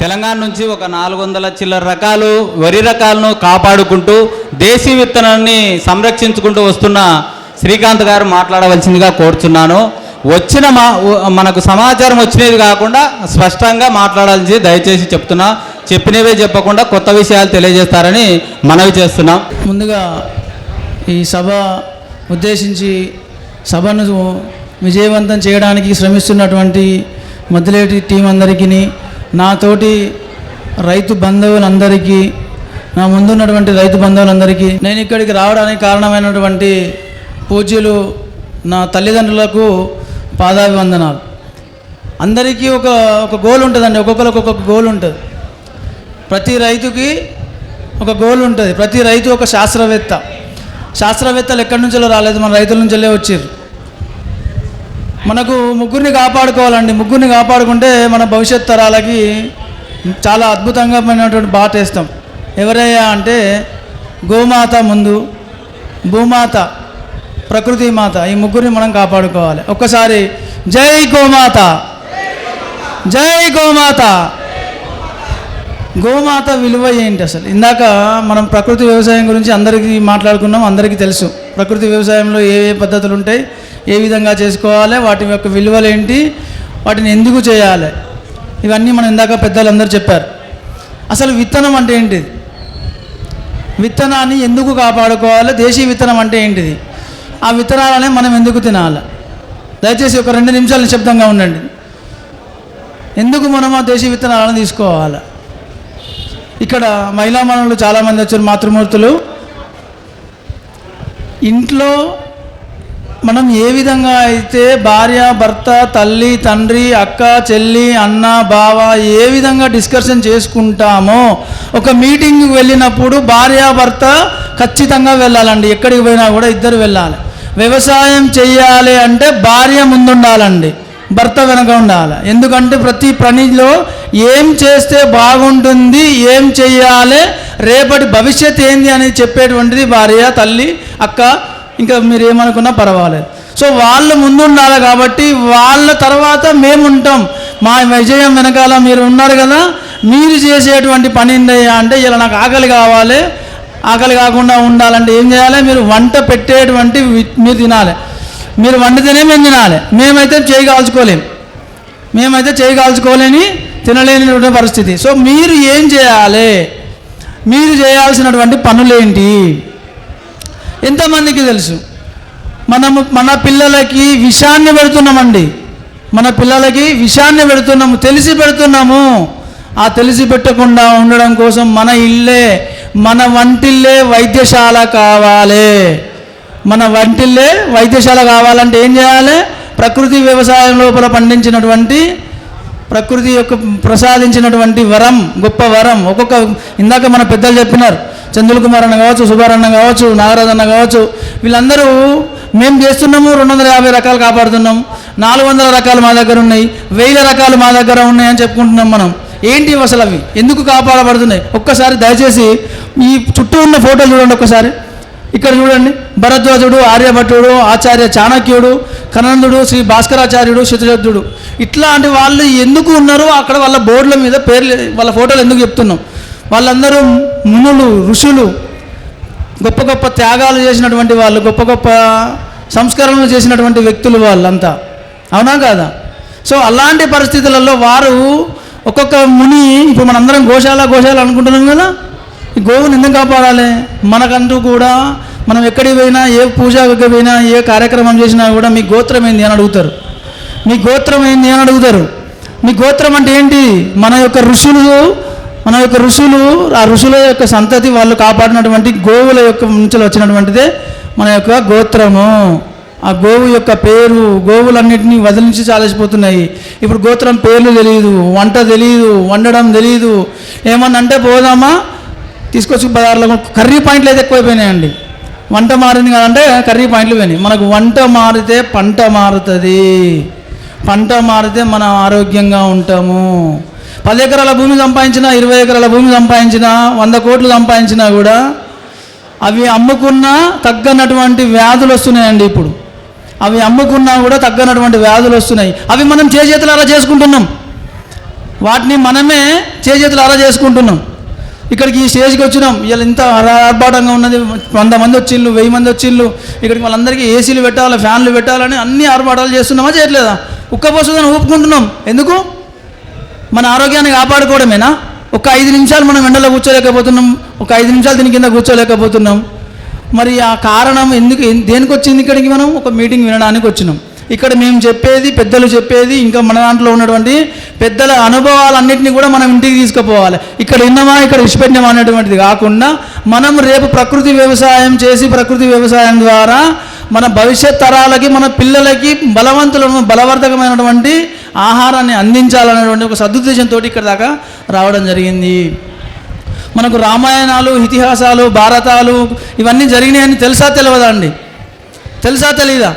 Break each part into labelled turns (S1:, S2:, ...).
S1: తెలంగాణ నుంచి ఒక నాలుగు వందల చిల్లర రకాలు వరి రకాలను కాపాడుకుంటూ దేశీ విత్తనాన్ని సంరక్షించుకుంటూ వస్తున్న శ్రీకాంత్ గారు మాట్లాడవలసిందిగా కోరుచున్నాను. వచ్చిన మా మనకు సమాచారం వచ్చినది కాకుండా స్పష్టంగా మాట్లాడాల్సి దయచేసి చెప్తున్నా. చెప్పినవే చెప్పకుండా కొత్త విషయాలు తెలియజేస్తారని మనవి చేస్తున్నాం.
S2: ముందుగా ఈ సభ ఉద్దేశించి సభను విజయవంతం చేయడానికి శ్రమిస్తున్నటువంటి మధ్యలేటి టీం అందరికీ నాతోటి రైతు బంధువులందరికీ నా ముందున్నటువంటి రైతు బంధువులందరికీ నేను ఇక్కడికి రావడానికి కారణమైనటువంటి పూజ్యులు నా తల్లిదండ్రులకు పాదాభివందనాలు. అందరికీ ఒక ఒక గోల్ ఉంటుందండి ఒక్కొక్కరికి ఒక్కొక్క గోల్ ఉంటుంది. ప్రతి రైతుకి ఒక గోల్ ఉంటుంది ప్రతి రైతు ఒక శాస్త్రవేత్త. శాస్త్రవేత్తలు ఎక్కడి నుంచో రాలేదు మన రైతుల నుంచెల్లే వచ్చారు మనకు ముగ్గురిని కాపాడుకోవాలండి. ముగ్గురిని కాపాడుకుంటే మన భవిష్యత్ తరాలకి చాలా అద్భుతంగామైనటువంటి బాట వేస్తాం. ఎవరయ్యా అంటే గోమాత ముందు భూమాత ప్రకృతి మాత ఈ ముగ్గురిని మనం కాపాడుకోవాలి. ఒక్కసారి జై గోమాత. జై గోమాత. గోమాత విలువ ఏంటి అసలు? ఇందాక మనం ప్రకృతి వ్యవసాయం గురించి అందరికీ మాట్లాడుకున్నాం అందరికీ తెలుసు. ప్రకృతి వ్యవసాయంలో ఏ ఏ పద్ధతులు ఉంటాయి ఏ విధంగా చేసుకోవాలి వాటి యొక్క విలువలు ఏంటి వాటిని ఎందుకు చేయాలి? ఇవన్నీ మనం ఇందాక పెద్దలందరూ చెప్పారు. అసలు విత్తనం అంటే ఏంటిది? విత్తనాన్ని ఎందుకు కాపాడుకోవాలి? దేశీయ విత్తనం అంటే ఏంటిది? ఆ విత్తనాలనే మనం ఎందుకు తినాలి? దయచేసి ఒక రెండు నిమిషాలు నిశ్శబ్దంగా ఉండండి. ఎందుకు మనం ఆ దేశీయ విత్తనాలను తీసుకోవాలి? ఇక్కడ మహిళా మనులు చాలామంది వచ్చారు మాతృమూర్తులు. ఇంట్లో మనం ఏ విధంగా అయితే భార్య భర్త తల్లి తండ్రి అక్క చెల్లి అన్న బావ ఏ విధంగా డిస్కషన్ చేసుకుంటామో ఒక మీటింగ్కి వెళ్ళినప్పుడు భార్య భర్త ఖచ్చితంగా వెళ్ళాలండి. ఎక్కడికి పోయినా కూడా ఇద్దరు వెళ్ళాలి. వ్యవసాయం చేయాలి అంటే భార్య ముందుండాలండి. భర్త వెనక ఉండాలి. ఎందుకంటే ప్రతి పనిలో ఏం చేస్తే బాగుంటుంది ఏం చెయ్యాలి రేపటి భవిష్యత్ ఏంది అని చెప్పేటువంటిది భార్య తల్లి అక్క ఇంకా మీరు ఏమనుకున్నా పర్వాలేదు. సో వాళ్ళు ముందు ఉండాలి కాబట్టి వాళ్ళ తర్వాత మేము ఉంటాం మా విజయం వెనకాల మీరు ఉన్నారు కదా మీరు చేసేటువంటి పని ఏందయ్యా అంటే ఇలా నాకు ఆకలి కావాలి ఆకలి కాకుండా ఉండాలంటే ఏం చేయాలి? మీరు వంట పెట్టేటువంటి మీరు తినాలి. మీరు వండితేనే మేము తినాలి. మేమైతే చేయి మేమైతే చేయి కాల్చుకోలేని తినలేని పరిస్థితి. సో మీరు ఏం చేయాలి? మీరు చేయాల్సినటువంటి పనులేంటి? ఎంతమందికి తెలుసు? మనము మన పిల్లలకి విషాన్ని పెడుతున్నామండి. మన పిల్లలకి విషాన్ని పెడుతున్నాము తెలిసి పెడుతున్నాము. ఆ తెలిసి పెట్టకుండా ఉండడం కోసం మన ఇల్లే మన వంటిల్లే వైద్యశాల కావాలి. మన వంటిల్లే వైద్యశాల కావాలంటే ఏం చేయాలి? ప్రకృతి వ్యవసాయం లోపల పండించినటువంటి ప్రకృతి యొక్క ప్రసాదించినటువంటి వరం గొప్ప వరం. ఒక్కొక్క ఇందాక మన పెద్దలు చెప్పినారు. చంద్రుల కుమార్ అన్న కావచ్చు సుబ్బారన్న కావచ్చు నాగరాజ్ అన్న కావచ్చు వీళ్ళందరూ మేము చేస్తున్నాము రెండు వందల యాభై రకాలు కాపాడుతున్నాం. నాలుగు వందల రకాలు మా దగ్గర ఉన్నాయి. వేల రకాలు మా దగ్గర ఉన్నాయని చెప్పుకుంటున్నాం మనం. ఏంటి అసలు అవి? ఎందుకు కాపాడబడుతున్నాయి? ఒక్కసారి దయచేసి ఈ చుట్టూ ఉన్న ఫోటోలు చూడండి ఒక్కసారి. ఇక్కడ చూడండి భరద్వాజుడు ఆర్యభట్టుడు ఆచార్య చాణక్యుడు కనందుడు శ్రీ భాస్కరాచార్యుడు శుతశబ్దుడు ఇట్లాంటి వాళ్ళు ఎందుకు ఉన్నారో అక్కడ వాళ్ళ బోర్డుల మీద పేర్లు వాళ్ళ ఫోటోలు ఎందుకు చెప్తున్నాం? వాళ్ళందరూ మునులు ఋషులు గొప్ప గొప్ప త్యాగాలు చేసినటువంటి వాళ్ళు గొప్ప గొప్ప సంస్కరణలు చేసినటువంటి వ్యక్తులు వాళ్ళంతా. అవునా కాదా? సో అలాంటి పరిస్థితులలో వారు ఒక్కొక్క ముని ఇప్పుడు మనందరం గోశాల గోశాల అనుకుంటున్నాం కదా? ఈ గోవుని ఎందుకు కాపాడాలి? మనకంటూ కూడా మనం ఎక్కడికి పోయినా ఏ పూజకి పోయినా ఏ కార్యక్రమం చేసినా కూడా మీ గోత్రం ఏంది అని అడుగుతారు. మీ గోత్రం ఏంది అని అడుగుతారు. మీ గోత్రం అంటే ఏంటి? మన యొక్క ఋషులు మన యొక్క ఋషులు ఆ ఋషుల యొక్క సంతతి వాళ్ళు కాపాడినటువంటి గోవుల యొక్క నుంచి వచ్చినటువంటిదే మన యొక్క గోత్రము. ఆ గోవు యొక్క పేరు గోవులన్నింటినీ వదిలించి చాలేసిపోతున్నాయి. ఇప్పుడు గోత్రం పేర్లు తెలియదు వంట తెలియదు వండడం తెలియదు ఏమన్నా అంటే పోదామా? తీసుకొచ్చి బజార్లో కర్రీ పాయింట్లు అయితే ఎక్కువైపోయినాయండి. వంట మారింది కదంటే కర్రీ పాయింట్లు పోయినాయి. మనకు వంట మారితే పంట మారుతుంది. పంట మారితే మనం ఆరోగ్యంగా ఉంటాము. పది ఎకరాల భూమి సంపాదించినా ఇరవై ఎకరాల భూమి సంపాదించినా వంద కోట్లు సంపాదించినా కూడా అవి అమ్ముకున్నా తగ్గనటువంటి వ్యాధులు వస్తున్నాయండి ఇప్పుడు. అవి అమ్ముకున్నా కూడా తగ్గనటువంటి వ్యాధులు వస్తున్నాయి. అవి మనం చేతులు అలా చేసుకుంటున్నాం. వాటిని మనమే చేతులు అలా చేసుకుంటున్నాం. ఇక్కడికి ఈ స్టేజ్కి వచ్చినాం. ఇలా ఇంత ఆర్భాటంగా ఉన్నది. వంద మంది వచ్చిళ్ళు వెయ్యి మంది వచ్చిళ్ళు. ఇక్కడికి వాళ్ళందరికీ ఏసీలు పెట్టాలి ఫ్యాన్లు పెట్టాలని అన్ని ఆర్భాటాలు చేస్తున్నామా చేయట్లేదా? ఉక్కపోస్తుందని ఊపుకుంటున్నాం. ఎందుకు? మన ఆరోగ్యాన్ని కాపాడుకోవడమేనా? ఒక ఐదు నిమిషాలు మనం ఎండలో కూర్చోలేకపోతున్నాం. ఒక ఐదు నిమిషాలు దీని కింద కూర్చోలేకపోతున్నాం. మరి ఆ కారణం ఎందుకు దేనికి వచ్చింది ఇక్కడికి మనం? ఒక మీటింగ్ వినడానికి వచ్చినాం. ఇక్కడ మేము చెప్పేది పెద్దలు చెప్పేది ఇంకా మన దాంట్లో ఉన్నటువంటి పెద్దల అనుభవాలన్నింటినీ కూడా మనం ఇంటికి తీసుకుపోవాలి. ఇక్కడ విన్నామా ఇక్కడ విడిచిపెట్టినామా అనేటువంటిది కాకుండా మనం రేపు ప్రకృతి వ్యవసాయం చేసి ప్రకృతి వ్యవసాయం ద్వారా మన భవిష్యత్ తరాలకి మన పిల్లలకి బలవంతులను బలవర్ధకమైనటువంటి ఆహారాన్ని అందించాలనేటువంటి ఒక సదుద్దేశంతో ఇక్కడ దాకా రావడం జరిగింది. మనకు రామాయణాలు ఇతిహాసాలు భారతాలు ఇవన్నీ జరిగినాయని తెలుసా తెలియదా అండి? తెలుసా తెలీదా?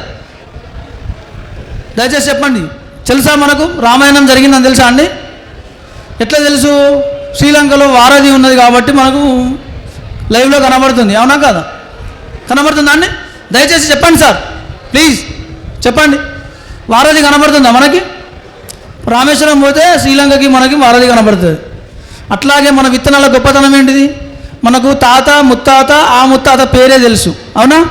S2: దయచేసి చెప్పండి తెలుసా మనకు? రామాయణం జరిగిందని తెలుసా అండి? ఎట్లా తెలుసు? శ్రీలంకలో వారధి ఉన్నది కాబట్టి మనకు లైవ్లో కనబడుతుంది. అవునా కాదా? కనబడుతుందా అండి? దయచేసి చెప్పండి సార్. ప్లీజ్ చెప్పండి. వారధి కనబడుతుందా మనకి? రామేశ్వరం పోతే శ్రీలంకకి మనకి వారధి కనబడుతుంది. అట్లాగే మన విత్తనాల గొప్పతనం ఏంటిది? మనకు తాత ముత్తాత ఆ ముత్తాత పేరే తెలుసు. అవునా?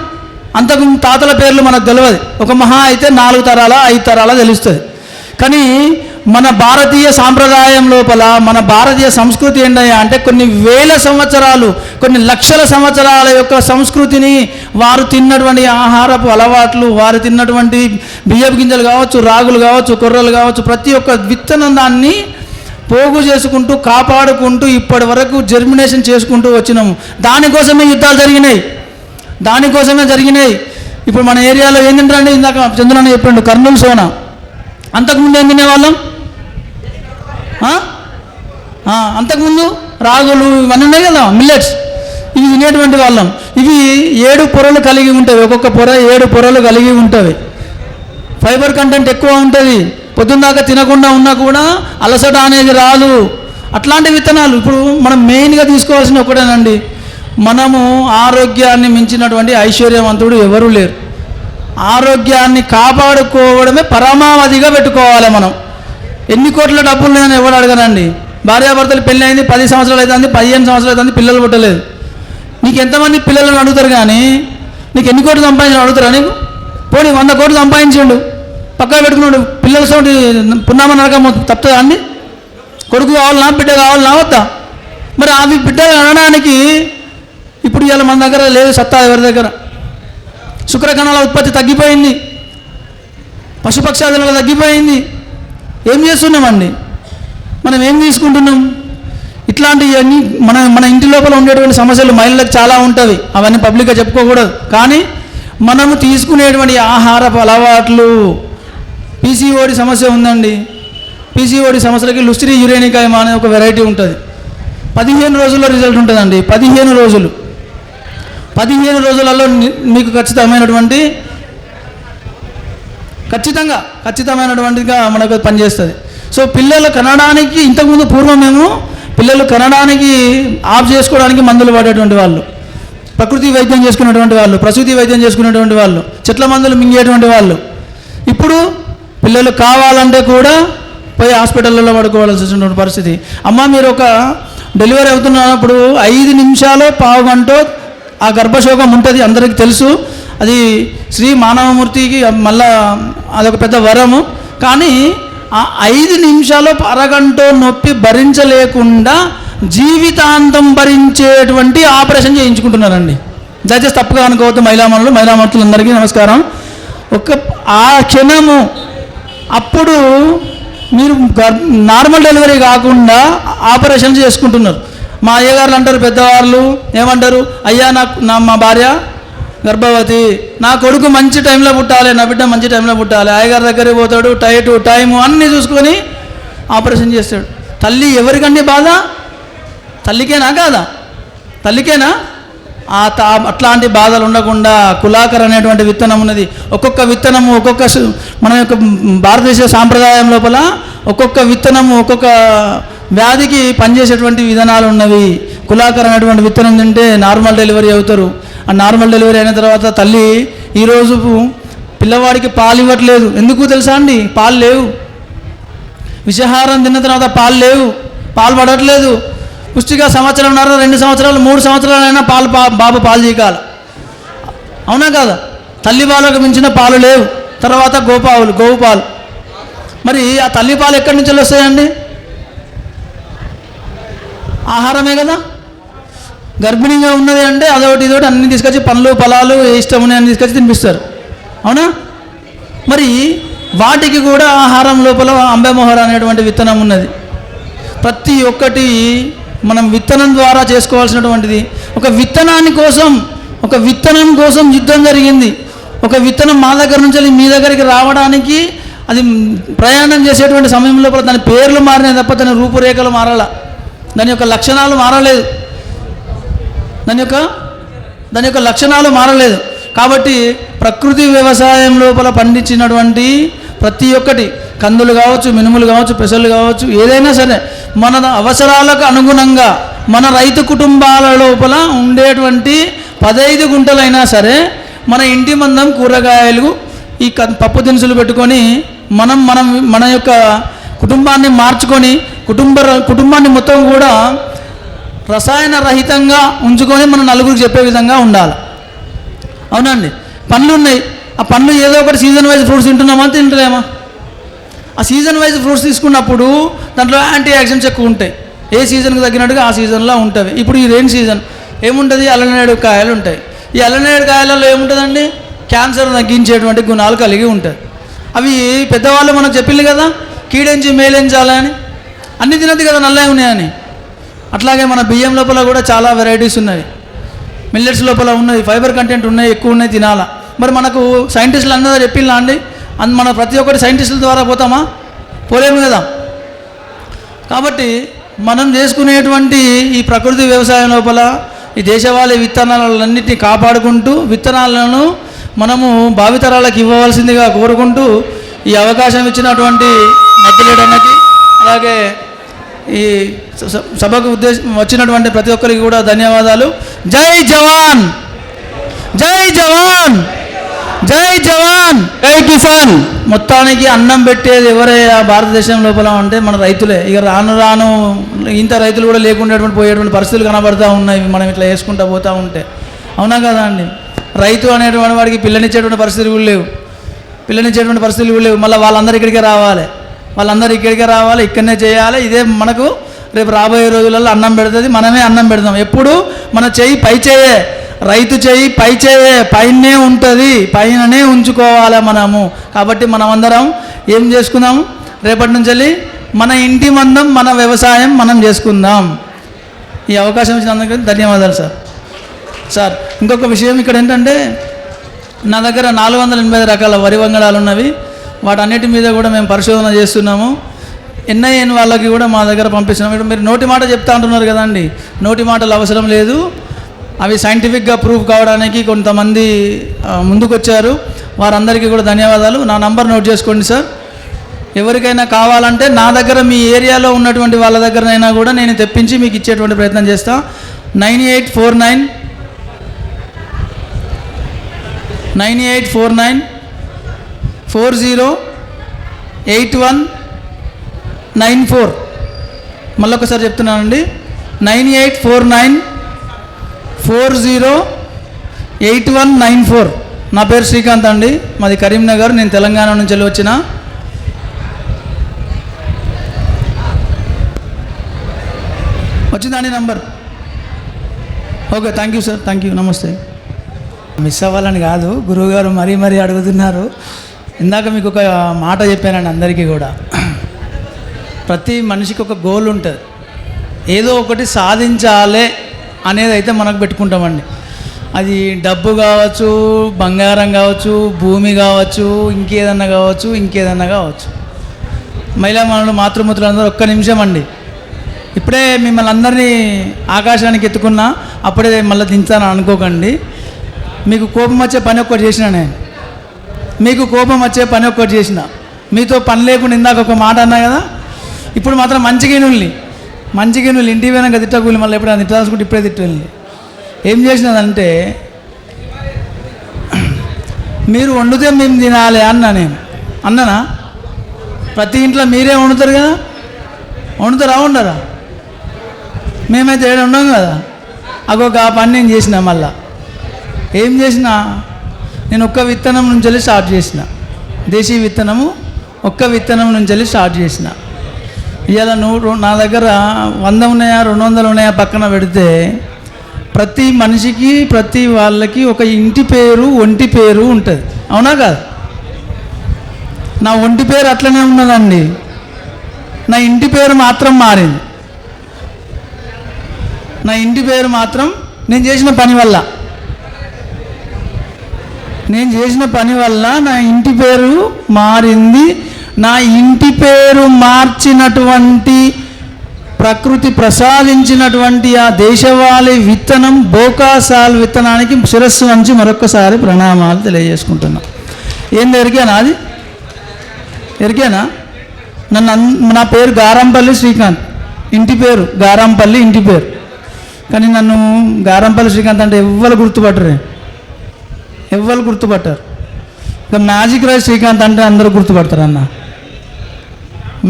S2: అంతకు తాతల పేర్లు మనకు తెలియదు ఒక మహా అయితే నాలుగు తరాల ఐదు తరాల తెలుస్తుంది. కానీ మన భారతీయ సాంప్రదాయం లోపల మన భారతీయ సంస్కృతి ఏంటయ్యా అంటే కొన్ని వేల సంవత్సరాలు కొన్ని లక్షల సంవత్సరాల యొక్క సంస్కృతిని వారు తిన్నటువంటి ఆహారపు అలవాట్లు వారు తిన్నటువంటి బియ్యపు గింజలు కావచ్చు రాగులు కావచ్చు కొర్రలు కావచ్చు ప్రతి ఒక్క విత్తనం దాన్ని పోగు చేసుకుంటూ కాపాడుకుంటూ ఇప్పటి వరకు జర్మినేషన్ చేసుకుంటూ వచ్చినాము. దానికోసమే యుద్ధాలు జరిగినాయి. దానికోసమే జరిగినాయి. ఇప్పుడు మన ఏరియాలో ఏం తింటారండి? ఇందాక చంద్రన్న చెప్పిండు కర్నూలు సోనా. అంతకుముందు ఏం తినేవాళ్ళం? అంతకుముందు రాగులు ఇవన్నీ ఉన్నాయి కదా మిల్లెట్స్ ఇవి తినేటువంటి వాళ్ళం. ఇవి ఏడు పొరలు కలిగి ఉంటాయి ఒక్కొక్క పొర ఏడు పొరలు కలిగి ఉంటాయి ఫైబర్ కంటెంట్ ఎక్కువ ఉంటుంది. పొద్దున్నాక తినకుండా ఉన్నా కూడా అలసట అనేది రాదు. అట్లాంటి విత్తనాలు ఇప్పుడు మనం మెయిన్గా తీసుకోవాల్సిన ఒకటేనండి. మనము ఆరోగ్యాన్ని మించినటువంటి ఐశ్వర్యవంతుడు ఎవరూ లేరు. ఆరోగ్యాన్ని కాపాడుకోవడమే పరమావధిగా పెట్టుకోవాలి మనం. ఎన్ని కోట్ల డబ్బులు నేను ఎవరు అడగనండి? భార్యాభర్తలు పెళ్ళి అయింది పది సంవత్సరాలు అవుతుంది పదిహేను సంవత్సరాలు అవుతుంది పిల్లలు పుట్టలేదు. నీకు ఎంతమంది పిల్లలను అడుగుతారు కానీ? నీకు ఎన్ని కోట్లు సంపాదించిన అడుగుతారా నీకు? పోనీ వంద కోట్లు సంపాదించిండు. పక్కన పెట్టుకున్నాడు పిల్లల సోటి పున్నామ నరకం తప్పుతుందా అండి? కొడుకు కావాలన్నా బిడ్డ కావాలన్నా వద్దా? మరి అవి బిడ్డలు అనడానికి ఇప్పుడు ఇవాళ మన దగ్గర లేదు సత్తా ఎవరి దగ్గర? శుక్రకణాల ఉత్పత్తి తగ్గిపోయింది. పశుపక్షాదుల తగ్గిపోయింది. ఏం చేస్తున్నామండి మనం ఏం తీసుకుంటున్నాం? ఇట్లాంటివన్నీ మన మన ఇంటి లోపల ఉండేటువంటి సమస్యలు మహిళలకు చాలా ఉంటుంది అవన్నీ పబ్లిక్గా చెప్పుకోకూడదు. కానీ మనము తీసుకునేటువంటి ఆహారపు అలవాట్లు పీసీఓడి సమస్య ఉందండి. పీసీఓడి సమస్యలకి లుస్ట్రీ యురేనికాయమా అనే ఒక వెరైటీ ఉంటుంది. పదిహేను రోజుల్లో రిజల్ట్ ఉంటుందండి. పదిహేను రోజులు. పదిహేను రోజులలో మీకు ఖచ్చితమైనటువంటి ఖచ్చితంగా ఖచ్చితమైనటువంటిగా మనకు పనిచేస్తుంది సో పిల్లలు కనడానికి ఇంతకుముందు పూర్వం మేము పిల్లలు కనడానికి ఆఫ్ చేసుకోవడానికి మందులు పడేటువంటి వాళ్ళు. ప్రకృతి వైద్యం చేసుకునేటువంటి వాళ్ళు ప్రసూతి వైద్యం చేసుకునేటువంటి వాళ్ళు చెట్ల మందులు మింగేటువంటి వాళ్ళు. ఇప్పుడు పిల్లలు కావాలంటే కూడా పోయి హాస్పిటల్లో పడుకోవాల్సి వచ్చినటువంటి పరిస్థితి. అమ్మ మీరు ఒక డెలివరీ అవుతున్నప్పుడు ఐదు నిమిషాలు పావు గంట ఆ గర్భశోకం ఉంటుంది అందరికీ తెలుసు. అది శ్రీ మానవమూర్తికి మళ్ళా అదొక పెద్ద వరము. కానీ ఆ ఐదు నిమిషాలు అరగంటో నొప్పి భరించలేకుండా జీవితాంతం భరించేటువంటి ఆపరేషన్ చేయించుకుంటున్నారండి. దయచేసి తప్పుగా అనుకోవద్దు మహిళామణులు మహిళామూర్తులందరికీ నమస్కారం. ఒక ఆ క్షణము అప్పుడు మీరు గర్ నార్మల్ డెలివరీ కాకుండా ఆపరేషన్ చేసుకుంటున్నారు. మా అయ్యగారులు అంటారు పెద్దవాళ్ళు ఏమంటారు? అయ్యా నాకు నా మా భార్య గర్భవతి నా కొడుకు మంచి టైంలో పుట్టాలి నా బిడ్డ మంచి టైంలో పుట్టాలి. అయ్యగారి దగ్గరికి పోతాడు టైటు టైము అన్నీ చూసుకొని ఆపరేషన్ చేస్తాడు. తల్లి ఎవరికండి బాధ? తల్లికేనా కాదా? తల్లికేనా? ఆ తా అట్లాంటి బాధలు ఉండకుండా కులాకర్ అనేటువంటి విత్తనం ఉన్నది. ఒక్కొక్క విత్తనము ఒక్కొక్క మన యొక్క భారతదేశ సాంప్రదాయం లోపల ఒక్కొక్క విత్తనము ఒక్కొక్క వ్యాధికి పనిచేసేటువంటి విధానాలు ఉన్నవి. కులాకరమైనటువంటి విత్తనం తింటే నార్మల్ డెలివరీ అవుతారు. ఆ నార్మల్ డెలివరీ అయిన తర్వాత తల్లి ఈరోజు పిల్లవాడికి పాలు ఇవ్వట్లేదు. ఎందుకు తెలుసా అండి? పాలు లేవు. విషహారం తిన్న తర్వాత పాలు లేవు. పాలు పడట్లేదు. పుష్టిగా సంవత్సరంన్నర రెండు సంవత్సరాలు మూడు సంవత్సరాలైనా పాలు పా బాబు పాలు చీకాలి అవునా కాదా? తల్లి పాలకు మించిన పాలు లేవు. తర్వాత గోపావులు గోవు పాలు. మరి ఆ తల్లి పాలు ఎక్కడి నుంచి వస్తాయండి? ఆహారమే కదా? గర్భిణీగా ఉన్నది అంటే అదొకటి ఇదొకటి అన్ని తీసుకొచ్చి పండ్లు ఫలాలు ఇష్టం ఉన్నాయి అన్ని తీసుకొచ్చి తినిపిస్తారు. అవునా? మరి వాటికి కూడా ఆహారం లోపల అంబెమొహర అనేటువంటి విత్తనం ఉన్నది. ప్రతి ఒక్కటి మనం విత్తనం ద్వారా చేసుకోవాల్సినటువంటిది. ఒక విత్తనాన్ని కోసం ఒక విత్తనం కోసం యుద్ధం జరిగింది. ఒక విత్తనం మా దగ్గర నుంచి వెళ్ళి మీ దగ్గరికి రావడానికి అది ప్రయాణం చేసేటువంటి సమయం లోపల దాని పేర్లు మారినాయి తప్ప దాని రూపురేఖలు మారాల? దాని యొక్క లక్షణాలు మారలేదు. దాని యొక్క దాని యొక్క లక్షణాలు మారలేదు. కాబట్టి ప్రకృతి వ్యవసాయం లోపల పండించినటువంటి ప్రతి ఒక్కటి కందులు కావచ్చు మినుములు కావచ్చు పెసలు కావచ్చు ఏదైనా సరే మన అవసరాలకు అనుగుణంగా మన రైతు కుటుంబాల లోపల ఉండేటువంటి పదైదు గుంటలైనా సరే మన ఇంటి మందం కూరగాయలు ఈ క- పప్పు దినుసులు పెట్టుకొని మనం మనం మన యొక్క కుటుంబాన్ని మార్చుకొని కుటుంబ కుటుంబాన్ని మొత్తం కూడా రసాయన రహితంగా ఉంచుకొని మనం నలుగురికి చెప్పే విధంగా ఉండాలి. అవునండి. పండ్లు ఉన్నాయి. ఆ పండ్లు ఏదో ఒకటి సీజన్ వైజ్ ఫ్రూట్స్ తింటున్నామా తింటలేమా? ఆ సీజన్ వైజ్ ఫ్రూట్స్ తీసుకున్నప్పుడు దాంట్లో యాంటీ యాక్సిడెంట్స్ ఎక్కువ ఉంటాయి. ఏ సీజన్కి తగ్గినట్టుగా ఆ సీజన్లో ఉంటుంది. ఇప్పుడు ఈ రెయిన్ సీజన్ ఏముంటుంది? అల్లనేడు కాయలు ఉంటాయి. ఈ అల్లనేడు కాయలలో ఏముంటుందండి? క్యాన్సర్ తగ్గించేటువంటి గుణాలు కలిగి ఉంటాయి. అవి పెద్దవాళ్ళు మనకు చెప్పింది కదా? కీడెంచి మేలెంచాలని అన్ని తినద్దు కదా నల్లగా ఉన్నాయని. అట్లాగే మన బియ్యం లోపల కూడా చాలా వెరైటీస్ ఉన్నాయి. మిల్లెట్స్ లోపల ఉన్నది ఫైబర్ కంటెంట్ ఉన్నాయి ఎక్కువ ఉన్నాయి తినాలా. మరి మనకు సైంటిస్టులు అందరూ చెప్పిందా అండి? అందు మన ప్రతి ఒక్కటి సైంటిస్టుల ద్వారా పోతామా? పోలేము కదా. కాబట్టి మనం చేసుకునేటువంటి ఈ ప్రకృతి వ్యవసాయం లోపల ఈ దేశవాళీ విత్తనాలన్నింటినీ కాపాడుకుంటూ విత్తనాలను మనము భావితరాలకు ఇవ్వవలసిందిగా కోరుకుంటూ ఈ అవకాశం ఇచ్చినటువంటి మధ్యలేడన్నకి అలాగే ఈ సభకు ఉద్దేశం వచ్చినటువంటి ప్రతి ఒక్కరికి కూడా ధన్యవాదాలు. జై జవాన్! జై జవాన్! జై జవాన్!
S1: జై కిసాన్!
S2: మొత్తానికి అన్నం పెట్టేది ఎవరయ్యా భారతదేశం లోపల అంటే మన రైతులే. ఇక రాను రాను ఇంత రైతులు కూడా లేకుండేటువంటి పోయేటువంటి పరిస్థితులు కనబడతా ఉన్నాయి. మనం ఇట్లా వేసుకుంటా పోతూ ఉంటే. అవునా కదా అండి? రైతు అనేటువంటి వాడికి పిల్లనిచ్చేటువంటి పరిస్థితులు కూడా లేవు. పిల్లనిచ్చేటువంటి పరిస్థితులు కూడా లేవు. మళ్ళీ వాళ్ళందరూ ఇక్కడికే రావాలి. వాళ్ళందరూ ఇక్కడికే రావాలి ఇక్కడనే చేయాలి. ఇదే మనకు రేపు రాబోయే రోజులలో అన్నం పెడుతుంది. మనమే అన్నం పెడదాం ఎప్పుడు? మన చేయి పై చేయే. రైతు చేయి పై చేయే. పైనే ఉంటుంది. పైననే ఉంచుకోవాలి మనము. కాబట్టి మనమందరం ఏం చేసుకుందాం? రేపటి నుంచి వెళ్ళి మన ఇంటి మందం మన వ్యవసాయం మనం చేసుకుందాం. ఈ అవకాశం ఇచ్చినందుకు ధన్యవాదాలు సార్. సార్ ఇంకొక విషయం ఇక్కడ ఏంటంటే నా దగ్గర నాలుగు వందల ఎనభై రకాల వరి వంగడాలు ఉన్నవి. వాటన్నిటి మీద కూడా మేము పరిశోధన చేస్తున్నాము. ఎన్ఐఎన్ వాళ్ళకి కూడా మా దగ్గర పంపిస్తున్నాం ఇప్పుడు మీరు నోటి మాట చెప్తా అంటున్నారు కదండి. నోటి మాటలు అవసరం లేదు. అవి సైంటిఫిక్గా ప్రూవ్ కావడానికి కొంతమంది ముందుకొచ్చారు. వారందరికీ కూడా ధన్యవాదాలు. నా నంబర్ నోట్ చేసుకోండి సార్. ఎవరికైనా కావాలంటే నా దగ్గర మీ ఏరియాలో ఉన్నటువంటి వాళ్ళ దగ్గరనైనా కూడా నేను తెప్పించి మీకు ఇచ్చేటువంటి ప్రయత్నం చేస్తా. Nine eight four nine nine eight four nine four zero eight one nine four. మళ్ళొకసారి చెప్తున్నానండి. Nine eight four nine four zero eight one nine four. నా పేరు శ్రీకాంత్ అండి. మాది కరీంనగర్ నేను తెలంగాణ నుంచి వెళ్ళి వచ్చిన వచ్చిందండి number? Okay thank you sir thank you నమస్తే. మిస్ అవ్వాలని కాదు గురువుగారు మరీ మరీ అడుగుతున్నారు. ఇందాక మీకు ఒక మాట చెప్పానండి అందరికీ కూడా. ప్రతి మనిషికి ఒక గోల్ ఉంటుంది. ఏదో ఒకటి సాధించాలి అనేది అయితే మనకు పెట్టుకుంటామండి. అది డబ్బు కావచ్చు బంగారం కావచ్చు భూమి కావచ్చు ఇంకేదన్నా కావచ్చు ఇంకేదన్నా కావచ్చు. మహిళా మనులు అందరూ ఒక్క నిమిషం అండి. ఇప్పుడే మిమ్మల్ని అందరినీ ఆకాశానికి ఎత్తుకున్నా అప్పుడే మళ్ళీ దించాను అనుకోకండి. మీకు కోపం వచ్చే పని ఒక్కటి చేసిన నేను. మీకు కోపం వచ్చే పని ఒక్కటి చేసిన. మీతో పని లేకుండా ఇందాక ఒక మాట అన్నా కదా? ఇప్పుడు మాత్రం మంచి గినుల్ని మంచి గినులు ఇంటికి పోయినాక తిట్టకూలి మళ్ళీ ఎప్పుడైనా తిట్టాల్సుకుంటే ఇప్పుడే తిట్టండి ఏం చేసినదంటే మీరు వండితే మేము తినాలి అన్నా నేను. అన్ననా? ప్రతి ఇంట్లో మీరే వండుతారు కదా? వండుతారా ఉండరా మేమైతే ఏడు ఉండం కదా? అగొక ఆ పని నేను చేసిన మళ్ళా. ఏం చేసినా నేను ఒక్క విత్తనం నుంచి వెళ్ళి స్టార్ట్ చేసిన. దేశీ విత్తనము ఒక్క విత్తనం నుంచి వెళ్ళి స్టార్ట్ చేసిన. ఇవాళ నూరు నా దగ్గర వంద ఉన్నాయా రెండు వందలు ఉన్నాయా పక్కన పెడితే ప్రతి మనిషికి ప్రతి వాళ్ళకి ఒక ఇంటి పేరు ఒంటి పేరు ఉంటుంది. అవునా కాదు? నా ఒంటి పేరు అట్లనే ఉన్నదండి. నా ఇంటి పేరు మాత్రం మారింది. నా ఇంటి పేరు మాత్రం నేను చేసిన పని వల్ల. నేను చేసిన పని వల్ల నా ఇంటి పేరు మారింది. నా ఇంటి పేరు మార్చినటువంటి ప్రకృతి ప్రసాదించినటువంటి ఆ దేశవాళీ విత్తనం బోకాసాల్ విత్తనానికి శిరస్సు నుంచి మరొకసారి ప్రణామాలు తెలియజేసుకుంటున్నా. ఏంది ఎరికేనా అది? ఎరికేనా నన్ను అన్- నా పేరు గారంపల్లి శ్రీకాంత్. ఇంటి పేరు గారంపల్లి ఇంటి పేరు. కానీ నన్ను గారంపల్లి శ్రీకాంత్ అంటే ఎవ్వరు గుర్తుపట్టరే. ఎవ్వరు గుర్తుపట్టారు? ఇక మ్యాజిక్ రైస్ శ్రీకాంత్ అంటే అందరూ గుర్తుపడతారు అన్న.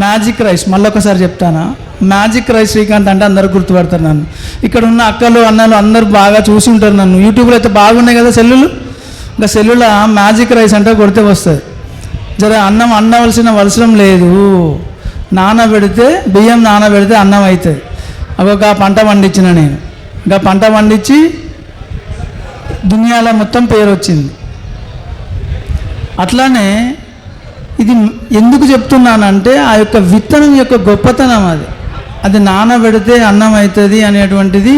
S2: మ్యాజిక్ రైస్ మళ్ళొకసారి చెప్తానా? మ్యాజిక్ రైస్ శ్రీకాంత్ అంటే అందరూ గుర్తుపడతారు నన్ను. ఇక్కడ ఉన్న అక్కలు అన్నలు అందరూ బాగా చూసి ఉంటారు నన్ను. యూట్యూబ్లో అయితే బాగున్నాయి కదా సెల్లులు? ఇంకా సెల్లులో మ్యాజిక్ రైస్ అంటే కొడితే వస్తుంది జర అన్నం అన్నవలసిన అవసరం లేదు. నానబెడితే బియ్యం నానబెడితే అన్నం అవుతుంది అవి ఒక పంట పండించిన నేను. ఇంకా పంట పండించి దునియాలో మొత్తం పేరు వచ్చింది అట్లానే ఇది ఎందుకు చెప్తున్నానంటే ఆ యొక్క విత్తనం యొక్క గొప్పతనం అది. అది నానబెడితే అన్నం అవుతుంది అనేటువంటిది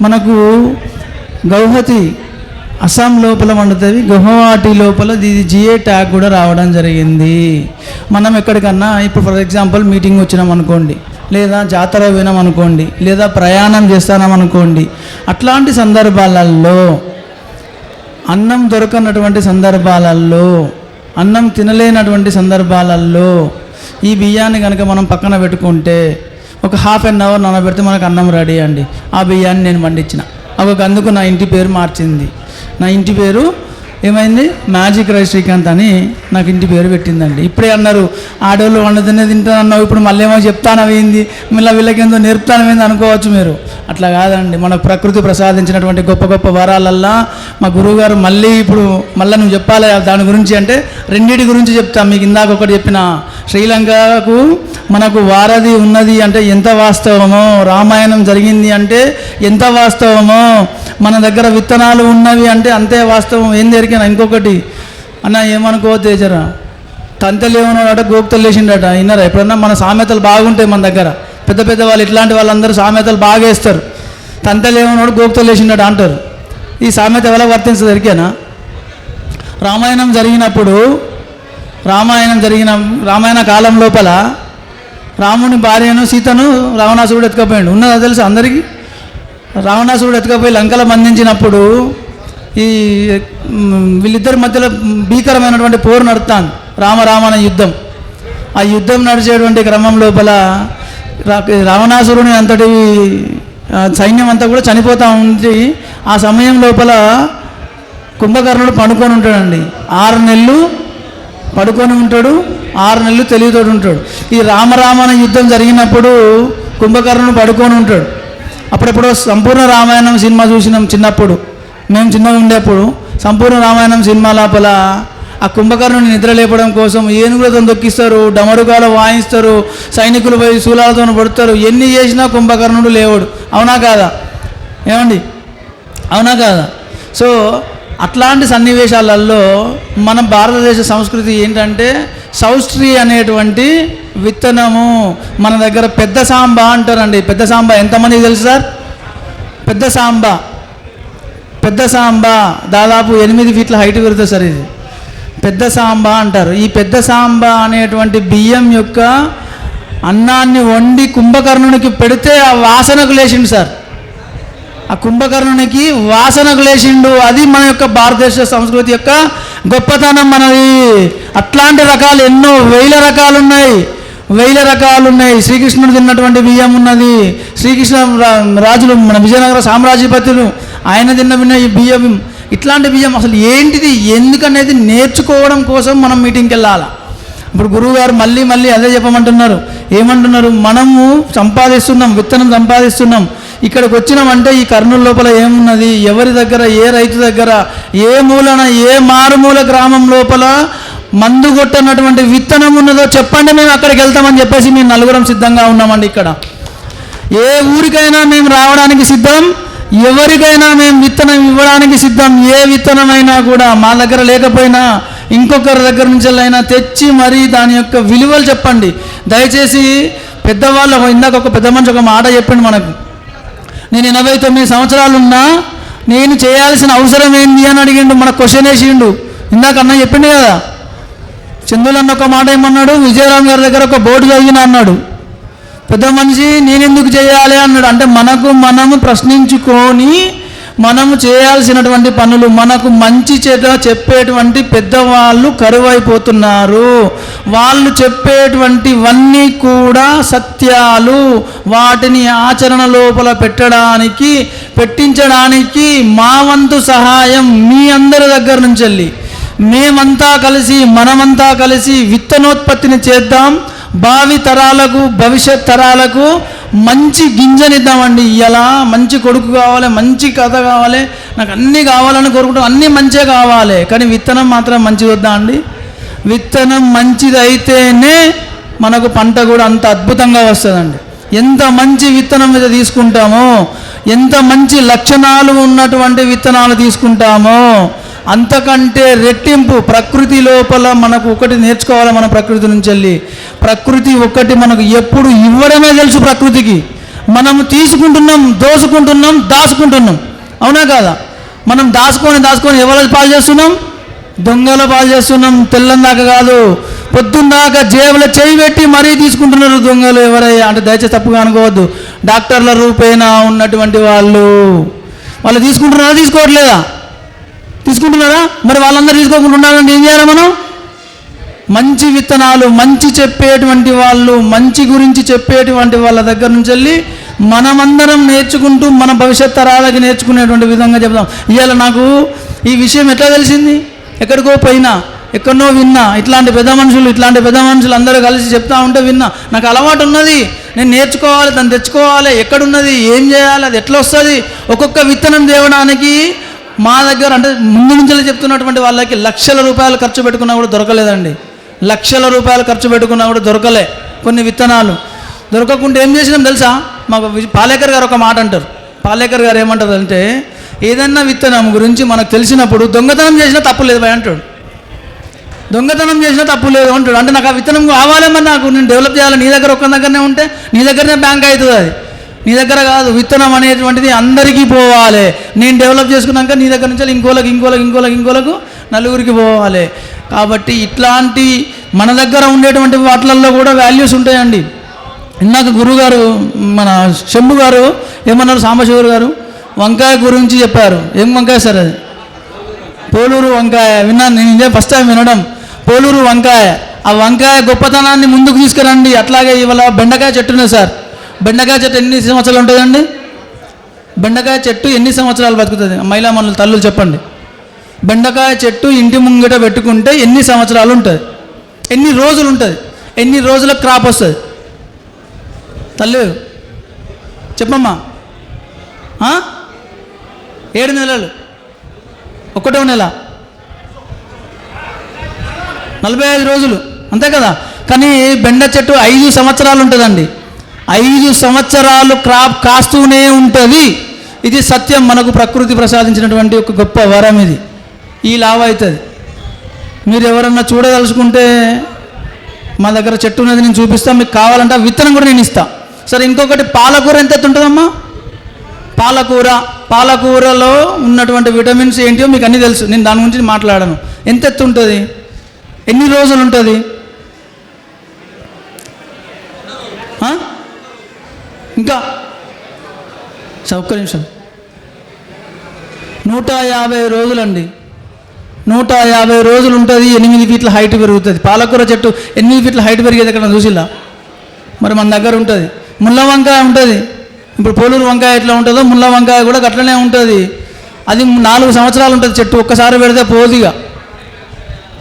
S2: మనకు గౌహతి అస్సాం లోపల వండుతుంది గుహవాటి లోపల ఇది జిఏ ట్యాగ్ కూడా రావడం జరిగింది. మనం ఎక్కడికన్నా ఇప్పుడు ఫర్ ఎగ్జాంపుల్ మీటింగ్ వచ్చినాం అనుకోండి లేదా జాతర పోయినాం అనుకోండి లేదా ప్రయాణం చేస్తానం అనుకోండి అట్లాంటి సందర్భాలలో అన్నం దొరకనటువంటి సందర్భాలలో అన్నం తినలేనటువంటి సందర్భాలలో ఈ బియ్యాన్ని కనుక మనం పక్కన పెట్టుకుంటే ఒక హాఫ్ అన్ అవర్ నానబెడితే మనకు అన్నం రెడీ అండి. ఆ బియ్యాన్ని నేను పండించిన. ఒక అందుకు నా ఇంటి పేరు మార్చింది. నా ఇంటి పేరు ఏమైంది? మ్యాజిక్ రైస్ శ్రీకాంత్ అని నాకు ఇంటి పేరు పెట్టిందండి. ఇప్పుడే అన్నారు ఆడవాళ్ళు వండుతూనే తింటానన్నావు ఇప్పుడు మళ్ళీ ఏమో చెప్తానవేంది మళ్ళీ వీళ్ళకి ఏందో నేర్పుతానవేంది అనుకోవచ్చు మీరు. అట్లా కాదండి మన ప్రకృతి ప్రసాదించినటువంటి గొప్ప గొప్ప వరాలల్లా మా గురువుగారు మళ్ళీ ఇప్పుడు మళ్ళీ నువ్వు చెప్పాలి దాని గురించి అంటే రెండింటి గురించి చెప్తాను. మీకు ఇందాక ఒకటి చెప్పిన శ్రీలంకకు మనకు వారధి ఉన్నది అంటే ఎంత వాస్తవమో? రామాయణం జరిగింది అంటే ఎంత వాస్తవమో? మన దగ్గర విత్తనాలు ఉన్నవి అంటే అంతే వాస్తవం. ఏం జరిగినా ఇంకొకటి. అన్న ఏమనుకో తేజరా తంతలేమన్నాడట గోపుతలు లేచిండట. విన్నారా? ఎప్పుడన్నా మన సామెతలు బాగుంటాయి మన దగ్గర. పెద్ద పెద్ద వాళ్ళు ఇట్లాంటి వాళ్ళందరూ సామెతలు బాగా వేస్తారు తంతలేమన్నాడు గోపుతలు లేచిండట అంటారు. ఈ సామెత ఎలా వర్తించదరికేనా రామాయణం జరిగినప్పుడు రామాయణం జరిగిన రామాయణ కాలం లోపల రాముని భార్యను సీతను రావణాసురుడు ఎత్తుకపోయాడు. ఉన్నదా తెలుసు అందరికీ? రావణాసురుడు ఎత్తుకపోయి లంకల బంధించినప్పుడు ఈ వీళ్ళిద్దరి మధ్యలో భీకరమైనటువంటి పోరు నడుస్తాను రామరామణ యుద్ధం. ఆ యుద్ధం నడిచేటువంటి క్రమం లోపల రావణాసురుని అంతటి సైన్యం అంతా కూడా చనిపోతూ ఉంది. ఆ సమయం లోపల కుంభకర్ణుడు పండుకొని ఉంటాడండి. ఆరు నెలలు పడుకొని ఉంటాడు ఆరు నెలలు తెలివితోడు ఉంటాడు. ఈ రామరామాయణ యుద్ధం జరిగినప్పుడు కుంభకర్ణుడు పడుకొని ఉంటాడు. అప్పుడప్పుడు సంపూర్ణ రామాయణం సినిమా చూసినాం చిన్నప్పుడు. మేము చిన్నగా ఉండేప్పుడు సంపూర్ణ రామాయణం సినిమా లోపల ఆ కుంభకర్ణుని నిద్ర లేపడం కోసం ఏనుగులతో దొక్కిస్తారు డమరుగాలు వాయిస్తారు సైనికులు పోయి శూలాలతో పడుతారు. ఎన్ని చేసినా కుంభకర్ణుడు లేవడు. అవునా కాదా? ఏమండి? అవునా కాదా? సో అట్లాంటి సన్నివేశాలలో మన భారతదేశ సంస్కృతి ఏంటంటే సౌస్ట్రీ అనేటువంటి విత్తనము. మన దగ్గర పెద్ద సాంబ అంటారండి. పెద్ద సాంబ ఎంతమందికి తెలుసు సార్? పెద్ద సాంబ. పెద్ద సాంబ. దాదాపు ఎనిమిది ఫీట్ల హైట్ పెరుగుతుంది సార్ ఇది. పెద్ద సాంబ అంటారు. ఈ పెద్ద సాంబ అనేటువంటి బియ్యం యొక్క అన్నాన్ని వండి కుంభకర్ణునికి పెడితే ఆ వాసనకు లేచిండు సార్. ఆ కుంభకర్ణునికి వాసనకు లేచిండు అది మన యొక్క భారతదేశ సంస్కృతి యొక్క గొప్పతనం మనది. అట్లాంటి రకాలు ఎన్నో వేల రకాలు ఉన్నాయి వేల రకాలు ఉన్నాయి శ్రీకృష్ణుడు తిన్నటువంటి బియ్యం ఉన్నది. శ్రీకృష్ణ రా- రాజులు మన విజయనగర సామ్రాజ్యపతులు ఆయన తిన్న విన్న ఈ బియ్యం ఇట్లాంటి బియ్యం అసలు ఏంటిది? ఎందుకనేది నేర్చుకోవడం కోసం మనం మీటింగ్కి వెళ్ళాలి? ఇప్పుడు గురువు గారు మళ్ళీ మళ్ళీ అదే చెప్పమంటున్నారు. ఏమంటున్నారు? మనము సంపాదిస్తున్నాం విత్తనం సంపాదిస్తున్నాం. ఇక్కడికి వచ్చినామంటే ఈ కర్నూలు లోపల ఏమున్నది? ఎవరి దగ్గర ఏ రైతు దగ్గర ఏ మూలన ఏ మారుమూల గ్రామం లోపల మందు కొట్టనటువంటి విత్తనం ఉన్నదో చెప్పండి మేము అక్కడికి వెళ్తామని చెప్పేసి మేము నలుగురం సిద్ధంగా ఉన్నామండి ఇక్కడ. ఏ ఊరికైనా మేము రావడానికి సిద్ధం ఎవరికైనా మేము విత్తనం ఇవ్వడానికి సిద్ధం ఏ విత్తనమైనా కూడా మా దగ్గర లేకపోయినా ఇంకొకరి దగ్గర నుంచి అయినా తెచ్చి మరీ దాని యొక్క విలువలు చెప్పండి. దయచేసి పెద్దవాళ్ళు ఇందాక ఒక పెద్ద మనిషి ఒక మాట చెప్పండి మనకు. నేను ఎనభై తొమ్మిది సంవత్సరాలున్నా నేను చేయాల్సిన అవసరం ఏంది అని అడిగిండు మన క్వశ్చన్ వేసిండు. ఇందాక అన్న చెప్పిండు కదా చందులు అన్న ఒక మాట ఏమన్నాడు విజయరామ్ గారి దగ్గర ఒక బోర్డు చదివిన అన్నాడు. పెద్ద మనిషి నేనెందుకు చేయాలి అన్నాడు. అంటే మనకు మనము ప్రశ్నించుకొని మనము చేయాల్సినటువంటి పనులు మనకు మంచి చెడ్డ చెప్పేటువంటి పెద్దవాళ్ళు కరువైపోతున్నారు. వాళ్ళు చెప్పేటువంటివన్నీ కూడా సత్యాలు. వాటిని ఆచరణ లోపల పెట్టడానికి పెట్టించడానికి మా వంతు సహాయం మీ అందరి దగ్గర నుంచి వెళ్ళి మేమంతా కలిసి మనమంతా కలిసి విత్తనోత్పత్తిని చేద్దాం. భావి తరాలకు భవిష్యత్ తరాలకు మంచి గింజనిద్దామండి. ఇలా మంచి కొడుకు కావాలి మంచి కథ కావాలి. నాకు అన్నీ కావాలని కోరుకుంటాం. అన్నీ మంచిగా కావాలి. కానీ విత్తనం మాత్రం మంచిది వద్దా అండి? విత్తనం మంచిది అయితేనే మనకు పంట కూడా అంత అద్భుతంగా వస్తుందండి. ఎంత మంచి విత్తనం మీద తీసుకుంటామో ఎంత మంచి లక్షణాలు ఉన్నటువంటి విత్తనాలు తీసుకుంటామో అంతకంటే రెట్టింపు ప్రకృతి లోపల మనకు ఒకటి నేర్చుకోవాలి మన ప్రకృతి నుంచి వెళ్ళి. ప్రకృతి ఒకటి మనకు ఎప్పుడు ఇవ్వడమే తెలుసు ప్రకృతికి. మనము తీసుకుంటున్నాం దోసుకుంటున్నాం దాచుకుంటున్నాం. అవునా కాదా? మనం దాచుకొని దాచుకొని ఎవరి పాలు చేస్తున్నాం? దొంగల పాలు చేస్తున్నాం తెల్లం దాకా కాదు. పొద్దున్నాక జేబులో చేయి పెట్టి మరీ తీసుకుంటున్నారు దొంగలు ఎవరై అంటే దయచేసి తప్పుగా అనుకోవద్దు. డాక్టర్ల రూపేణా ఉన్నటువంటి వాళ్ళు? వాళ్ళు తీసుకుంటున్నారా తీసుకోవట్లేదా? తీసుకుంటున్నారా? మరి వాళ్ళందరూ తీసుకోకుండా ఉండాలంటే ఏం చేయాలి మనం? మంచి విత్తనాలు మంచి చెప్పేటువంటి వాళ్ళు మంచి గురించి చెప్పేటువంటి వాళ్ళ దగ్గర నుంచి వెళ్ళి మనమందరం నేర్చుకుంటూ మన భవిష్యత్ తరాలకి నేర్చుకునేటువంటి విధంగా చెప్దాం. ఇవాళ నాకు ఈ విషయం ఎట్లా తెలిసింది? ఎక్కడికో పోయినా ఎక్కడనో విన్నా ఇట్లాంటి పెద్ద మనుషులు ఇట్లాంటి పెద్ద మనుషులు అందరూ కలిసి చెప్తా ఉంటే విన్నా నాకు అలవాటు ఉన్నది. నేను నేర్చుకోవాలి దాన్ని తెచ్చుకోవాలి ఎక్కడున్నది ఏం చేయాలి అది ఎట్లా వస్తుంది? ఒక్కొక్క విత్తనం తేవడానికి మా దగ్గర అంటే ముందు నుంచే చెప్తున్నటువంటి వాళ్ళకి లక్షల రూపాయలు ఖర్చు పెట్టుకున్నా కూడా దొరకలేదండి. లక్షల రూపాయలు ఖర్చు పెట్టుకున్నా కూడా దొరకలే కొన్ని విత్తనాలు. దొరకకుండా ఏం చేసినాం తెలుసా? మాకు పాలేకర్ గారు ఒక మాట అంటారు. పాలేకర్ గారు ఏమంటారు అంటే ఏదన్నా విత్తనం గురించి మనకు తెలిసినప్పుడు దొంగతనం చేసినా తప్పు లేదు అంటాడు. దొంగతనం చేసినా తప్పు లేదు అంటాడు. అంటే నాకు ఆ విత్తనం కావాలేమని మరి నాకు. నేను డెవలప్ చేయాలి? నీ దగ్గర ఒక్క దగ్గరనే ఉంటే నీ దగ్గరనే బ్యాంక్ అవుతుంది అది. నీ దగ్గర కాదు విత్తనం అనేటువంటిది అందరికీ పోవాలి. నేను డెవలప్ చేసుకున్నాక నీ దగ్గర నుంచి ఇంకోలకు ఇంకోలకు ఇంకోలకు ఇంకోలకు నలుగురికి పోవాలి. కాబట్టి ఇట్లాంటి మన దగ్గర ఉండేటువంటి వాటిలలో కూడా వాల్యూస్ ఉంటాయండి. ఇందాక గురుగారు మన శంభు గారు ఏమన్నారు సాంబశివరు గారు? వంకాయ గురించి చెప్పారు. ఏం వంకాయ సార్ అది? పోలూరు వంకాయ. విన్నాను నేను ఇదే ఫస్ట్ టైం వినడం. పోలూరు వంకాయ. ఆ వంకాయ గొప్పతనాన్ని ముందుకు తీసుకురండి. అట్లాగే ఇవాళ బెండకాయ చెట్టు సార్. బెండకాయ చెట్టు ఎన్ని సంవత్సరాలు ఉంటుందండి? బెండకాయ చెట్టు ఎన్ని సంవత్సరాలు బతుకుతుంది? మహిళా మనుల తల్లులు చెప్పండి. బెండకాయ చెట్టు ఇంటి ముంగిట పెట్టుకుంటే ఎన్ని సంవత్సరాలు ఉంటుంది? ఎన్ని రోజులు ఉంటుంది? ఎన్ని రోజుల క్రాప్ వస్తుంది? తల్లి చెప్పమ్మా. ఏడు నెలలు. ఒకటో నెల. నలభై ఐదు రోజులు. అంతే కదా? కానీ బెండ చెట్టు ఐదు సంవత్సరాలు ఉంటుందండి. ఐదు సంవత్సరాలు క్రాప్ కాస్తూనే ఉంటుంది. ఇది సత్యం మనకు ప్రకృతి ప్రసాదించినటువంటి ఒక గొప్ప వరం ఇది. ఈ లాభ అవుతుంది మీరు ఎవరన్నా చూడదలుచుకుంటే మా దగ్గర చెట్టు ఉన్నది నేను చూపిస్తాను మీకు కావాలంటే విత్తనం కూడా నేను ఇస్తాను సరే ఇంకొకటి పాలకూర ఎంత ఉంటుందమ్మా? పాలకూర. పాలకూరలో ఉన్నటువంటి విటమిన్స్ ఏంటో మీకు అన్నీ తెలుసు. నేను దాని గురించి మాట్లాడను. ఎంత ఎత్తు ఉంటుంది? ఎన్ని రోజులు ఉంటుంది? ఇంకా సరే, ఒక్క నిమిషం. నూట యాభై రోజులండి. నూట యాభై రోజులు ఉంటుంది ఎనిమిది ఫీట్ల హైట్ పెరుగుతుంది. పాలకూర చెట్టు ఎనిమిది ఫీట్ల హైట్ పెరిగేది ఎక్కడ చూసిలా మరి మన దగ్గర ఉంటుంది. ముళ్ళ వంకాయ ఉంటుంది. ఇప్పుడు పోలూరు వంకాయ ఎట్లా ఉంటుందో ముళ్ళ వంకాయ కూడా అట్లనే ఉంటుంది. అది నాలుగు సంవత్సరాలు ఉంటుంది చెట్టు ఒక్కసారి పెడితే పోదుగా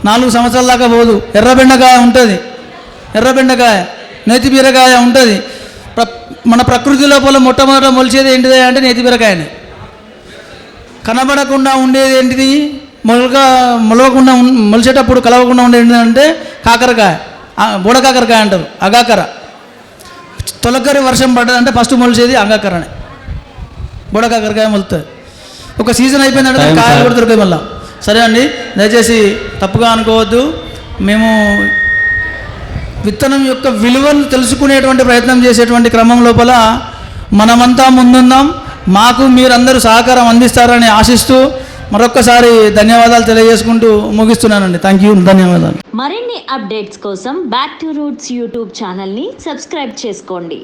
S2: నాలుగు సంవత్సరాల దాకా పోదు. ఎర్ర బెండకాయ ఉంటుంది. ఎర్ర బెండకాయ నేతి బీరకాయ ఉంటుంది. మన ప్రకృతి లోపల మొట్టమొదట మొలిచేది ఏంటిది అంటే నేతి బీరకాయనే. కనబడకుండా ఉండేది ఏంటిది? మొలక మొలవకుండా మొలిచేటప్పుడు కలవకుండా ఉండేది ఏంటంటే కాకరకాయ. బూడ కాకరకాయ అంటారు అగాకర. తొలకరి వర్షం పడ్డదంటే ఫస్ట్ మొలిచేది అంగాకరనే. బూడ కాకరకాయ మొలుతుంది ఒక సీజన్ అయిపోయిందంటే కాయలు. కూడా దొరికాయి మళ్ళీ. సరే అండి దయచేసి తప్పుగా అనుకోవద్దు. మేము విత్తనం యొక్క విలువను తెలుసుకునేటువంటి ప్రయత్నం చేసేటువంటి క్రమం లోపల మనమంతా ముందుందాం మాకు మీరందరూ సహకారం అందిస్తారని ఆశిస్తూ మరొక్కసారి ధన్యవాదాలు తెలియజేసుకుంటూ ముగిస్తున్నానండి. థ్యాంక్ యూ ధన్యవాదాలు.
S3: మరిన్ని అప్డేట్స్ కోసం బ్యాక్ టు రూట్స్ యూట్యూబ్ ఛానల్ని సబ్స్క్రైబ్ చేసుకోండి.